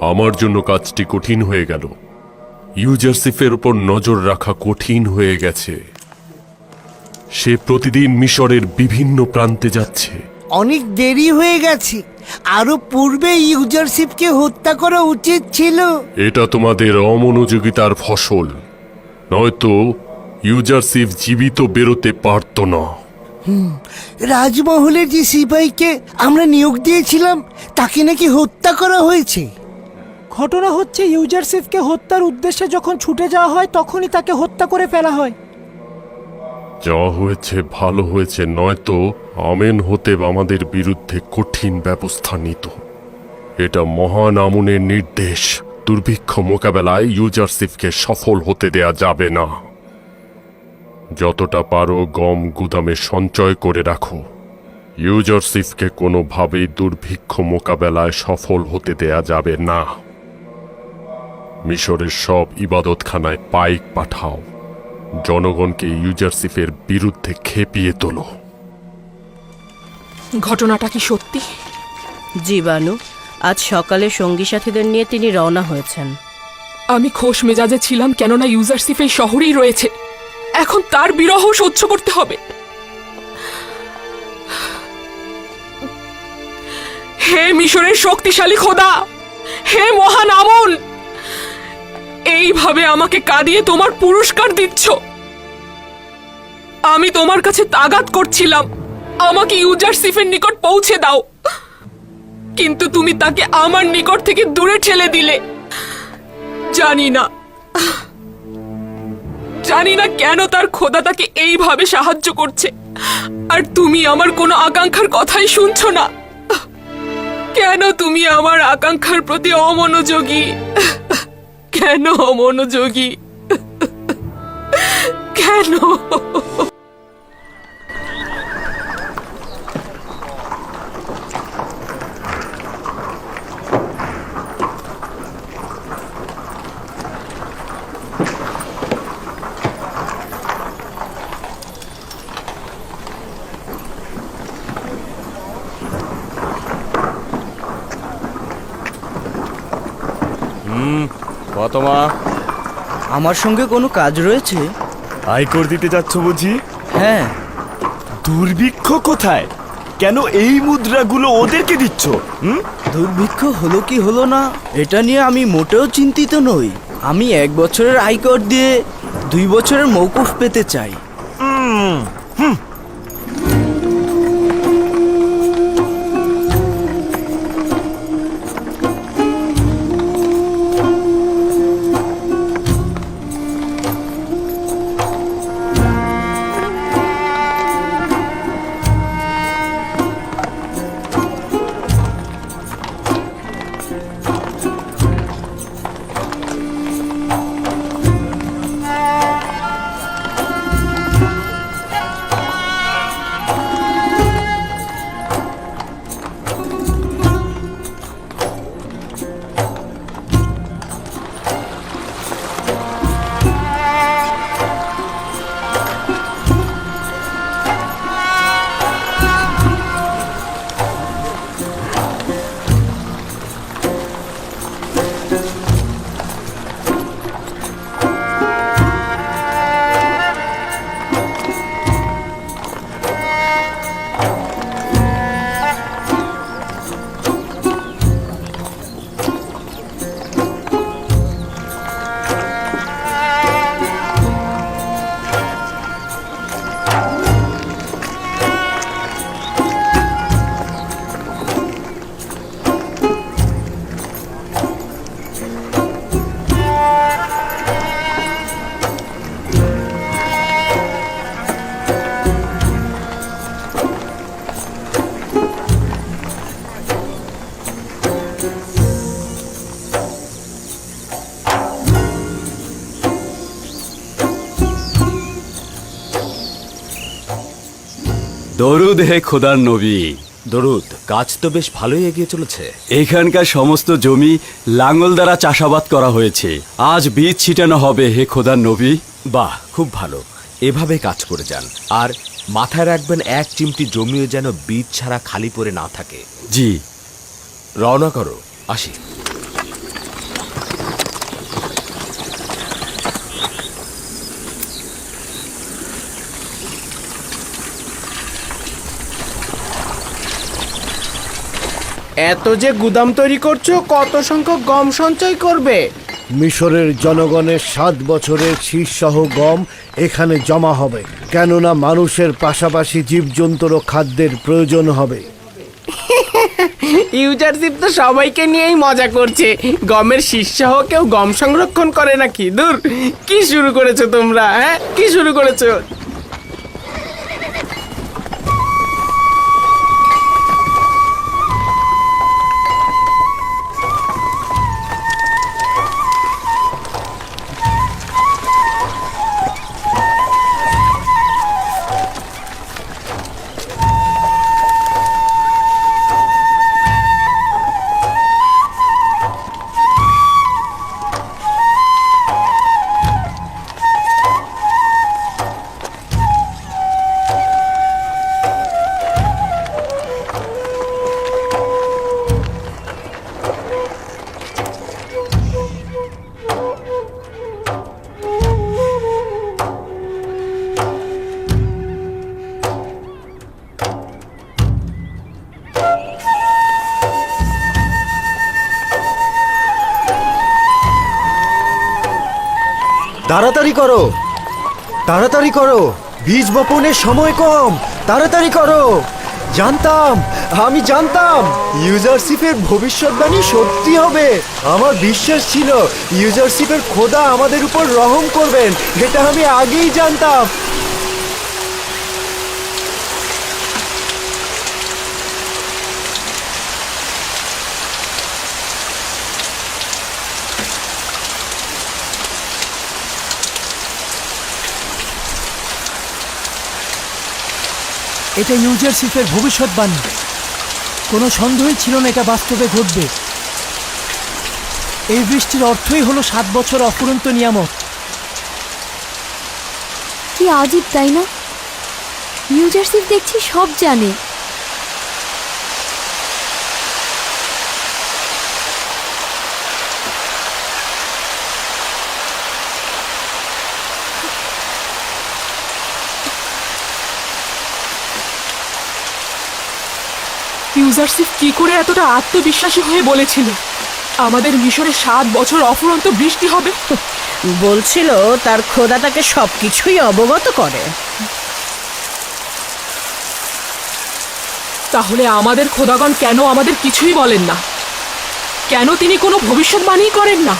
আমার জন্য কাজটি কঠিন হয়ে গেল। ইউজারসিফের উপর নজর রাখা কঠিন হয়ে গেছে। সে প্রতিদিন মিশরের বিভিন্ন প্রান্তে যাচ্ছে। অনেক দেরি হয়ে গেছে। আরও পূর্বে ইউজারশিপকে হত্যা করা উচিত ছিল। এটা তোমাদের অমনোযোগিতার ফসল। নয়তো ইউজারসিফ জীবিত বেরোতে পারত না। রাজমহলের যে সিপাহীকে আমরা নিয়োগ দিয়েছিলাম তাকে নাকি হত্যা করা হয়েছে। ঘটনা হচ্ছে ইউজারসিফকে হত্যার উদ্দেশ্যে যখন ছুটে যাওয়া হয়, তখনই তাকে হত্যা করে ফেলা হয়। যা হয়েছে ভালো হয়েছে, নয়তো আমেন হতে আমাদের বিরুদ্ধে কঠিন ব্যবস্থা নিত। এটা মহান আমনের নির্দেশ। দুর্ভিক্ষ মোকাবেলায় ইউজারসিফকে সফল হতে দেয়া যাবে না। যতটা পারো গম গুদামে সঞ্চয় করে রাখো। ইউজারসিফকে কোনোভাবেই দুর্ভিক্ষ মোকাবেলায় সফল হতে দেয়া যাবে না। মিশরের সব ইবাদতখানায় পাইক পাঠাও। জনগণকে ইউজারসিফের বিরুদ্ধে খেপিয়ে তোলো। ঘটনাটা কি সত্যি? জীবাণু আজ সকালে সঙ্গী সাথীদের নিয়ে তিনি রওনা হয়েছেন। আমি খোশ মেজাজে ছিলাম কেননা ইউজারশিপ এই শহরেই রয়েছে। এখন তার বিরহ সহ্য করতে হবে। হে মিশরের শক্তিশালী খোদা! হে মহান আমন! এইভাবে আমাকে কাঁদিয়ে তোমার পুরস্কার দিচ্ছ? আমি তোমার কাছে তাগাত করছিলাম। আমাকে ইউজারশিফের নিকট পৌঁছে দাও। কিন্তু তুমি তাকে আমার নিকট থেকে দূরে ঠেলে দিলে। জানি না। জানি না কেন তার খোদা তাকে এইভাবে সাহায্য করছে। আর তুমি আমার কোনো আকাঙ্ক্ষার কথাই শুনছো না। কেন তুমি আমার আকাঙ্ক্ষার প্রতি অমনোযোগী? কেন অমনোযোগী? কেন? কত মা আমার সঙ্গে কোনো কাজ রয়েছে? আয়কর দিতে যাচ্ছ বুঝি? হ্যাঁ। দুর্ভিক্ষ কোথায়? কেন এই মুদ্রাগুলো ওদেরকে দিচ্ছ হুম? দুর্ভিক্ষ হলো কি হলো না এটা নিয়ে আমি মোটেও চিন্তিত নই। আমি এক বছরের আয়কর দিয়ে দুই বছরের মৌকুফ পেতে চাই। দরুদ হে খোদার নবী। দরুদ কাজ তো বেশ ভালোই এগিয়ে চলেছে। এখানকার সমস্ত জমি লাঙ্গল দ্বারা চাষাবাদ করা হয়েছে। আজ বীজ ছিটানো হবে হে খোদার নবী। বাহ খুব ভালো। এভাবে কাজ করে যান। আর মাথায় রাখবেন এক চিমটি জমিও যেন বীজ ছাড়া খালি পড়ে না থাকে। জি। রওনা করো। আসি। এত যে গুদাম তৈরি করছ কত সংখ্যক গম সঞ্চয় করবে? মিশরের জনগণের সাত বছরের শীর্ষসহ গম এখানে জমা হবে কেননা মানুষের পাশাপাশি জীবজন্তুরও খাদ্যের প্রয়োজন হবে। ইউজারশিপ তো সবাইকে নিয়েই মজা করছে। গমের শীর্ষাহ কেউ গম সংরক্ষণ করে নাকি? দূর কি শুরু করেছ তোমরা হ্যাঁ? কি শুরু করেছ? তাড়াতাড়ি করো। তাড়াতাড়ি করো। বীজ বপনের সময় কম। তাড়াতাড়ি করো। জানতাম, আমি জানতাম, ইউজারশিপের ভবিষ্যৎবাণী সত্যি হবে। আমার বিশ্বাস ছিল, ইউজারশিপের খোদা আমাদের উপর রহম করবেন। যেটা আমি আগেই জানতাম। এটা ইউজারশিপের ভবিষ্যৎবাণী। কোনো সন্দেহই ছিল না এটা বাস্তবে ঘটবে। এই বৃষ্টির অর্থই হলো সাত বছর অফুরন্ত নিয়ামত। কি আজীব, তাই না? ইউজারশিপ দেখছি সব জানে। ইউজারশিপ কি করে এতটা আত্মবিশ্বাসী হয়ে বলেছিল? আমাদের মিশরে সাত বছর অফুরন্ত বৃষ্টি হবে। বলছিল তার খোদা তাকে সবকিছুই অবগত করে। তাহলে আমাদের খোদাগণ কেন আমাদের কিছুই বলেন না? কেন তিনি কোনো ভবিষ্যৎবাণী করেন না?